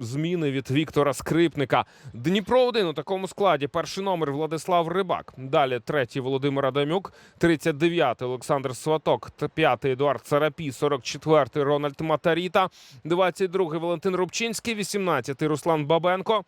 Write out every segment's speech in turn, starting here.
Зміни від Віктора Скрипника. Дніпро 1 у такому складі. Перший номер Владислав Рибак. Далі третій Володимир Адамюк, 39-й Олександр Сваток, т- п'ятий Едуард Царапій, 44-й Рональд Матаріта, 22-й Валентин Рубчинський, 18-й Руслан Бабенко.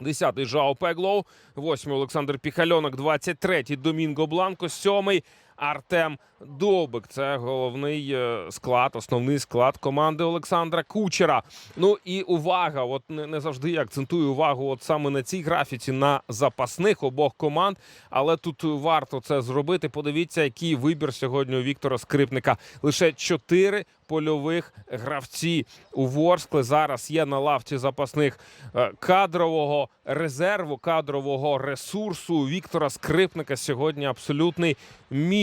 10-й Жао Пеглоу, 8-й Олександр Піхальонок, 23-й Домінго Бланко, 7-й Артем Довбик. Це головний е, склад, основний склад команди Олександра Кучера. Ну і увага, от не, не завжди я акцентую увагу от саме на цій графіці на запасних обох команд. Але тут варто це зробити. Подивіться, який вибір сьогодні у Віктора Скрипника. Лише чотири польових гравці у Ворскли зараз є на лавці запасних е, кадрового резерву, кадрового ресурсу Віктора Скрипника сьогодні абсолютний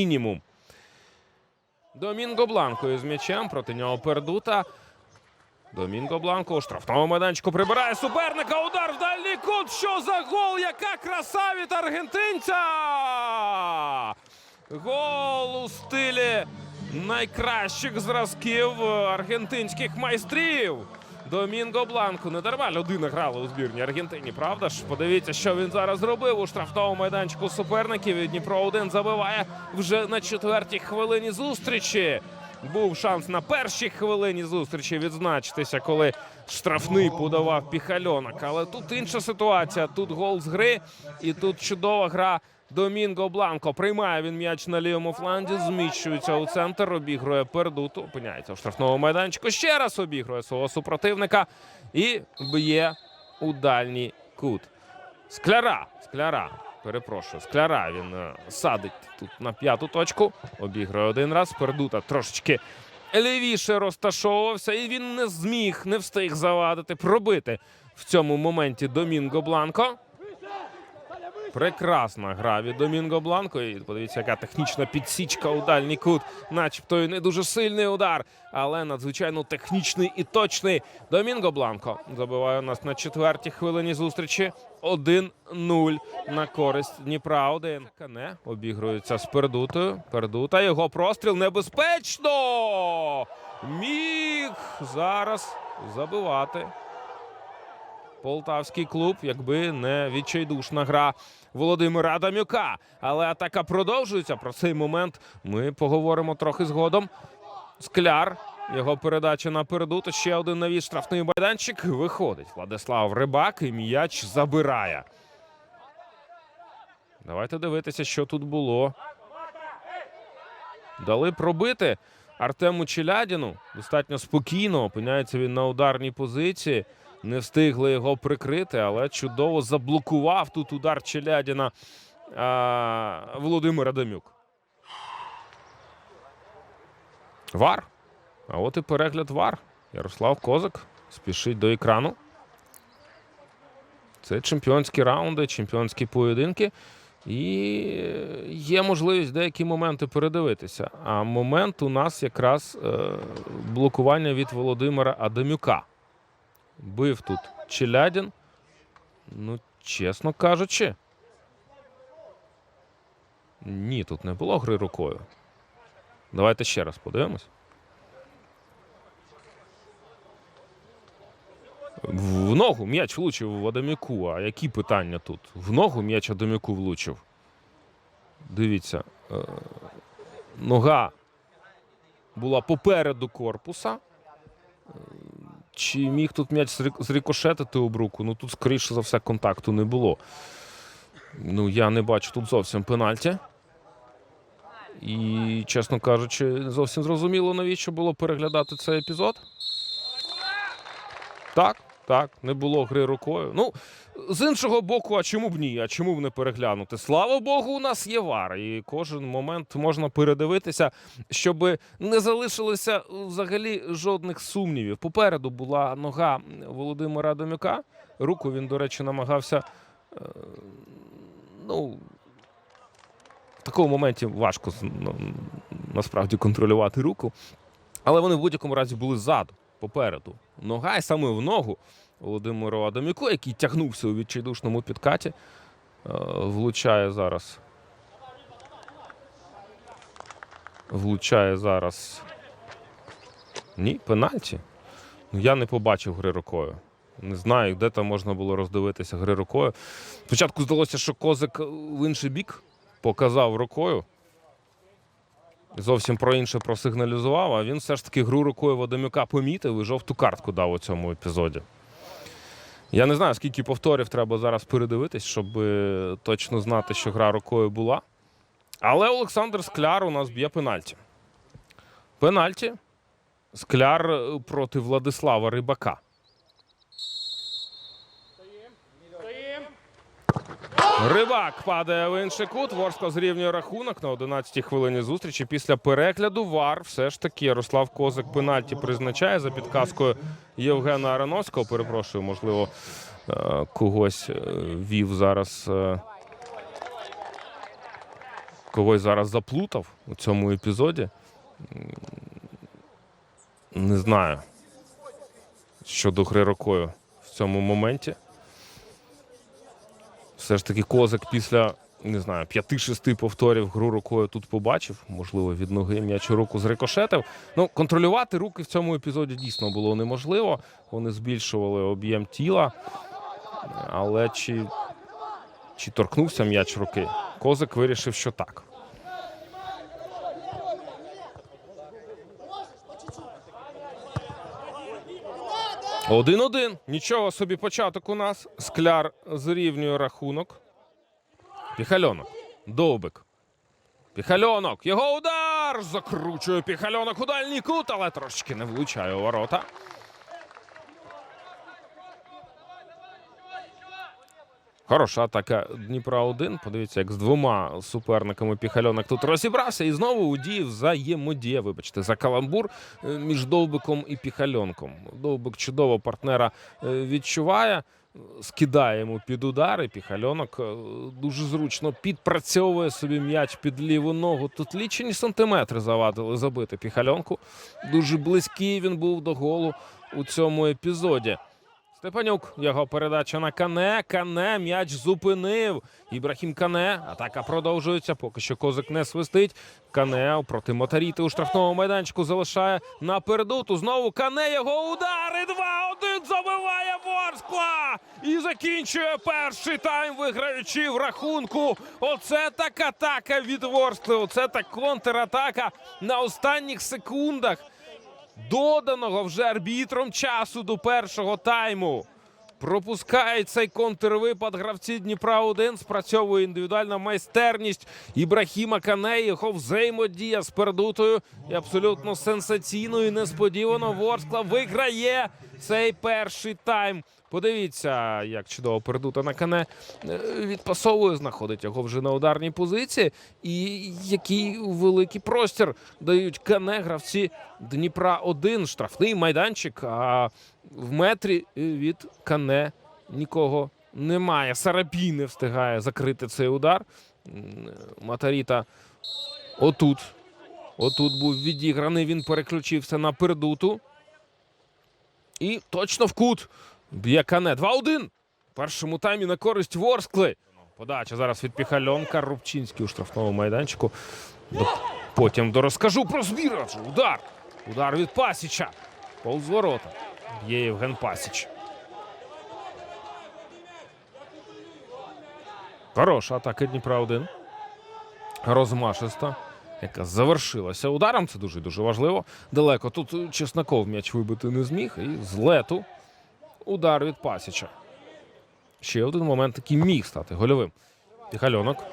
мінімум. Домінго Бланко із м'ячем проти нього пердута. Домінго Бланко у штрафному майданчику прибирає суперника. Удар в дальній кут. Що за гол? Яка краса від аргентинця! Гол у стилі найкращих зразків аргентинських майстрів. Домінго Бланко не дарма людина грала у збірній Аргентині. Правда ж? Подивіться, що він зараз зробив у штрафному майданчику суперників. І Дніпро 1 забиває вже на четвертій хвилині зустрічі. Був шанс на першій хвилині зустрічі відзначитися, коли штрафний подавав піхальонок. Але тут інша ситуація. Тут гол з гри, і тут чудова гра. Домінго Бланко приймає він м'яч на лівому фланзі, зміщується у центр, обігрує пердуту, опиняється в штрафному майданчику. Ще раз обігрує свого супротивника і б'є у дальній кут. Скляра, скляра. Перепрошую, скляра він е, садить тут на п'яту точку. Обігрує один раз. Пердута трошечки лівіше розташовувався, і він не зміг, не встиг завадити, пробити в цьому моменті Домінго Бланко. Прекрасна гра від Домінго Бланко. І подивіться, яка технічна підсічка у дальній кут. Начебто і не дуже сильний удар, але надзвичайно технічний і точний. Домінго Бланко забиває нас на четвертій хвилині зустрічі. 1-0 на користь Дніпра. 1 Кане обігрується з Пердутою. Пердута його простріл небезпечно. Міг зараз забивати. Полтавський клуб, якби не відчайдушна гра Володимира Адамюка. Але атака продовжується. Про цей момент ми поговоримо трохи згодом. Скляр. Його передача на передуту. Ще один навіс штрафний майданчик. Виходить Владислав Рибак і м'яч забирає. Давайте дивитися, що тут було. Дали пробити Артему Челядіну. Достатньо спокійно. Опиняється він на ударній позиції. Не встигли його прикрити, але чудово заблокував тут удар Челядіна а, Володимир Адамюк. Вар. А от і перегляд Вар. Ярослав Козак спішить до екрану. Це чемпіонські раунди, чемпіонські поєдинки. І є можливість деякі моменти передивитися. А момент у нас якраз е, блокування від Володимира Адамюка. Бив тут Челядін. Ну, чесно кажучи. Ні, тут не було гри рукою. Давайте ще раз подивимось. В ногу м'яч влучив в Адамюку. А які питання тут? В ногу м'яч Адамюку влучив. Дивіться. е, Нога була попереду корпуса. Чи міг тут м'яч зрик- зрикошетити об руку? Ну тут, скоріше за все, контакту не було. Ну, я не бачу тут зовсім пенальті. І, чесно кажучи, зовсім зрозуміло, навіщо було переглядати цей епізод. Так, так, не було гри рукою. Ну, з іншого боку, а чому б ні? А чому б не переглянути? Слава Богу, у нас є вар, і кожен момент можна передивитися, щоб не залишилося взагалі жодних сумнівів. Попереду була нога Володимира Домюка. Руку він, до речі, намагався. е, Ну, в такому моменті важко ну, насправді контролювати руку. Але вони в будь-якому разі були ззаду, попереду. Нога і саме в ногу Володимиру Адамюку, який тягнувся у відчайдушному підкаті, е, влучає зараз. Влучає зараз. Ні, пенальті. Ну, я не побачив гри рукою. Не знаю, де там можна було роздивитися гри рукою. Спочатку здалося, що Козик в інший бік показав рукою. Зовсім про інше просигналізував, а він все ж таки гру рукою Вадимюка помітив і жовту картку дав у цьому епізоді. Я не знаю, скільки повторів треба зараз передивитись, щоб е, точно знати, що гра рукою була. Але Олександр Скляр у нас б'є пенальті. Пенальті. Скляр е, проти Владислава Рибака. Рибак падає в інший кут. Ворскла зрівнює рахунок на 11-й хвилині зустрічі. Після перегляду ВАР все ж таки Ярослав Козик пенальті призначає за підказкою Євгена Ароновського. Перепрошую, можливо, е, когось е, вів зараз. е, Когось зараз заплутав у цьому епізоді. Не знаю щодо гри рукою в цьому моменті. Все ж таки Козак після не знаю, п'яти-шести повторів гру рукою тут побачив. Можливо, від ноги м'яч у руку зрикошетив. Ну, контролювати руки в цьому епізоді дійсно було неможливо. Вони збільшували об'єм тіла. Але чи, чи торкнувся м'яч руки? Козак вирішив, що так. Один-один. Нічого собі початок у нас. Скляр зрівнює рахунок. Піхальонок. Довбик. Піхальонок. Його удар! Закручує піхальонок у дальній кут, але трошечки не влучає у ворота. Хороша атака Дніпра 1. Подивіться, як з двома суперниками Піхальонок тут розібрався і знову у дії взаємодія. Вибачте, за каламбур е, між Довбиком і Піхальонком. Довбик чудово партнера е, відчуває, скидає йому під удар, і Піхальонок е, дуже зручно підпрацьовує собі м'яч під ліву ногу. Тут лічені сантиметри завадили забити Піхальонку. Дуже близький він був до голу у цьому епізоді. Степанюк, його передача на Кане. Кане м'яч зупинив. Ібрахім Кане. Атака продовжується. Поки що козик не свистить. Кане проти Мотаріти у штрафному майданчику залишає напереду. Ту знову Кане його удари. 2-1 забиває Ворскла. І закінчує перший тайм, виграючи в рахунку. Оце так атака від Ворскли. Оце так контратака на останніх секундах доданого вже арбітром часу до першого тайму. Пропускають цей контрвипад гравці Дніпра 1 Спрацьовує індивідуальна майстерність Ібрахіма Кане. Його взаємодія з пердутою і абсолютно сенсаційно і несподівано Ворскла виграє цей перший тайм. Подивіться, як чудово пердута на кане е, відпасовує, знаходить його вже на ударній позиції. І який великий простір дають кане гравці Дніпра 1 штрафний майданчик. А в метрі від кане нікого немає. Сарапій не встигає закрити цей удар. Матаріта отут. Отут був відіграний. Він переключився на пердуту. І точно в кут. Б'є Кане. 2-1. В першому таймі на користь Ворскли. Подача зараз від Піхальонка. Рубчинський у штрафному майданчику. Потім дорозкажу про збір. Удар. Удар від Пасіча. Повз ворота. Б'є Євген Пасіч. Хороша атака Дніпра 1. Розмашиста, яка завершилася ударом. Це дуже дуже важливо. Далеко тут Чесноков м'яч вибити не зміг. І з лету удар від Пасіча. Ще один момент, який міг стати гольовим. Піхальонок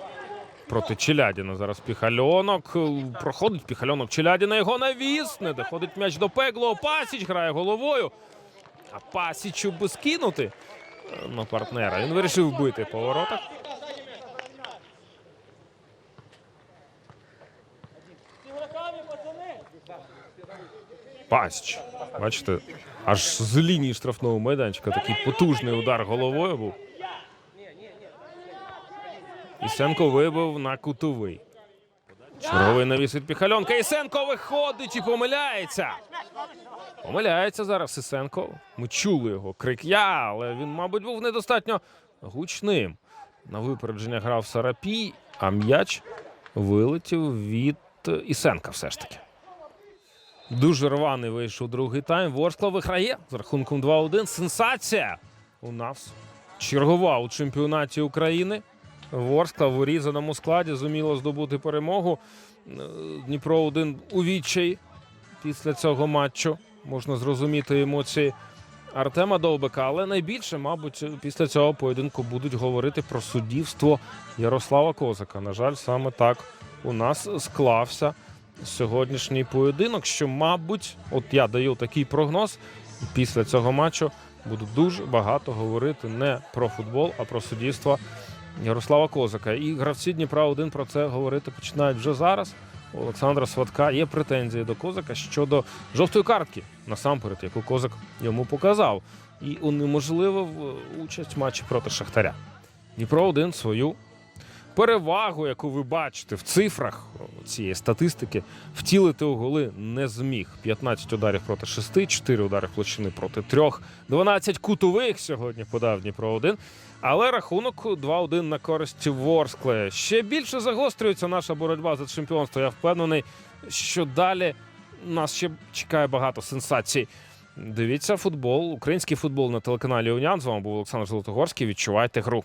проти Челядіна. Зараз Піхальонок. е, Проходить Піхальонок Челядіна. Його навіс. Не доходить м'яч до пекло. Пасіч грає головою. А Пасічу би скинути е, на партнера. Він вирішив бити по воротах. Пасіч. Бачите, аж з лінії штрафного майданчика такий потужний удар головою був. Ісенко вибив на кутовий. Черговий навіс від Піхальонка. Ісенко виходить і помиляється. Помиляється зараз Ісенко. Ми чули його крик я, але він, мабуть, був недостатньо гучним. На випередження грав Сарапій, а м'яч вилетів від Ісенка все ж таки. Дуже рваний вийшов другий тайм. Ворскла виграє з рахунком 2-1. Сенсація у нас чергова у чемпіонаті України. Ворскла в урізаному складі зуміла здобути перемогу. Е, Дніпро один у відчаї після цього матчу. Можна зрозуміти емоції Артема Довбика. Але найбільше, мабуть, після цього поєдинку будуть говорити про суддівство Ярослава Козака. На жаль, саме так у нас склався сьогоднішній поєдинок. Що, мабуть, от я даю такий прогноз. Після цього матчу буду дуже багато говорити не про футбол, а про суддівство Ярослава Козака. І гравці Дніпра 1 про це говорити починають вже зараз. У Олександра Сватка є претензії до Козака щодо жовтої картки, насамперед, яку Козак йому показав, і унеможливив е, участь в матчі проти Шахтаря. Дніпро 1 свою перевагу, яку ви бачите в цифрах цієї статистики, втілити у голи не зміг. 15 ударів проти 6, 4 удари площини проти 3, 12 кутових сьогодні подав Дніпро 1. Але рахунок 2-1 на користь Ворскле. Ще більше загострюється наша боротьба за чемпіонство. Я впевнений, що далі нас ще чекає багато сенсацій. Дивіться футбол, український футбол на телеканалі Унян. З вами був Олександр Золотогорський. Відчувайте гру.